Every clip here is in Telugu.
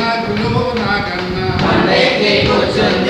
నాదులో నాగన్నా కొండెక్కి కూర్చుంది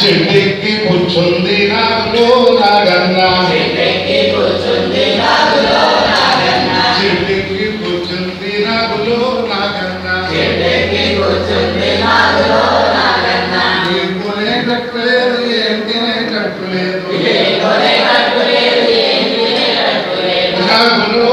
చింతపండు కోసమని చెట్టు గాడకనే పోతే చింతపండు అయ్యా చింతపండు ధర చూడు నాగులో నాగన్న. చింతపండు ధర చూడు చెట్టుకి కూర్చుంది నాగులో నాగన్న. చెట్టుకి కూర్చుంది నాగులో నాగన్న ఏం కొనేటట్టు లేదు. ఏం తినేటట్టు లేదు. నాగులో